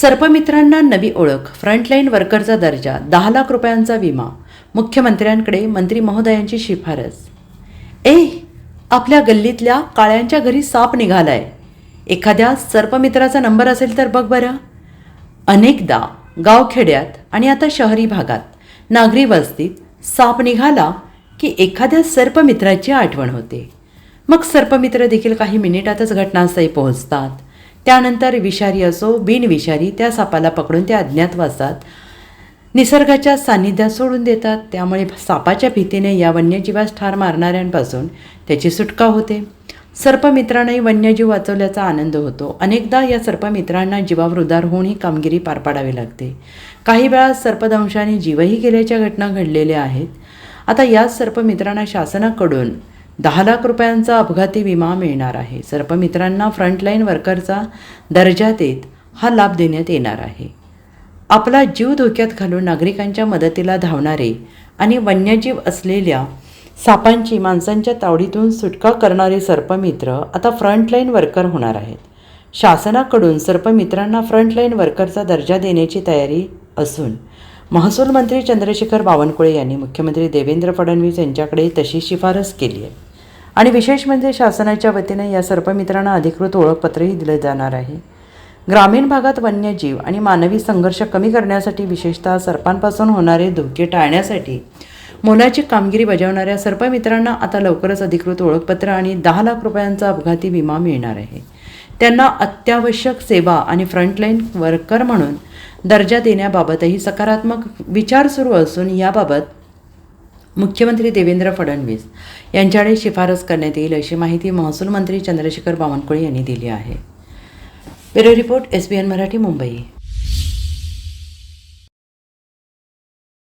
सर्पमित्रांना नवी ओळख फ्रंटलाईन वर्करचा दर्जा दहा लाख रुपयांचा विमा मुख्यमंत्र्यांकडे मंत्री महोदयांची शिफारस. ए आपल्या गल्लीतल्या काळ्यांच्या घरी साप निघालाय. एखाद्या सर्पमित्राचा नंबर असेल तर बघ बरं. अनेकदा गावखेड्यात आणि आता शहरी भागात नागरी वस्तीत साप निघाला की एखाद्या सर्पमित्राची आठवण होते. मग सर्पमित्र देखील काही मिनिटातच घटनास्थळी पोहोचतात. त्यानंतर विषारी असो बिनविषारी त्या सापाला पकडून ते अज्ञातवासात निसर्गाच्या सान्निध्यात सोडून देतात. त्यामुळे सापाच्या भीतीने या वन्यजीवास ठार मारणाऱ्यांपासून त्याची सुटका होते. सर्पमित्रांनाही वन्यजीव वाचवल्याचा आनंद होतो. अनेकदा या सर्पमित्रांना जीवावर उदार होऊन ही कामगिरी पार पाडावी लागते. काही वेळा सर्पदंशाने जीवही गेल्याच्या घटना घडलेल्या आहेत. आता याच सर्पमित्रांना शासनाकडून दहा लाख रुपयांचा अपघाती विमा मिळणार आहे. सर्पमित्रांना फ्रंटलाईन वर्करचा दर्जा देत हा लाभ देण्यात येणार आहे. आपला जीव धोक्यात घालून नागरिकांच्या मदतीला धावणारे आणि वन्यजीव असलेल्या सापांची माणसांच्या तावडीतून सुटका करणारे सर्पमित्र आता फ्रंटलाईन वर्कर होणार आहेत. शासनाकडून सर्पमित्रांना फ्रंटलाईन वर्करचा दर्जा देण्याची तयारी असून महसूल मंत्री चंद्रशेखर बावनकुळे यांनी मुख्यमंत्री देवेंद्र फडणवीस यांच्याकडे तशी शिफारस केली आहे. आणि विशेष म्हणजे शासनाच्या वतीने या सर्पमित्रांना अधिकृत ओळखपत्रही दिले जाणार आहे. ग्रामीण भागात वन्यजीव आणि मानवी संघर्ष कमी करण्यासाठी विशेषतः सर्पांपासून होणारे धोके टाळण्यासाठी मोलाची कामगिरी बजावणाऱ्या सर्पमित्रांना आता लवकरच अधिकृत ओळखपत्र आणि दहा लाख रुपयांचा अपघाती विमा मिळणार आहे. त्यांना अत्यावश्यक सेवा आणि फ्रंटलाईन वर्कर म्हणून दर्जा देण्याबाबतही सकारात्मक विचार सुरू असून याबाबत मुख्यमंत्री देवेंद्र फडणवीस यांच्याकडे शिफारस करण्यात येईल अशी माहिती महसूल मंत्री चंद्रशेखर बावनकुळे यांनी दिली आहे. Bureau report S B N Marathi Mumbai.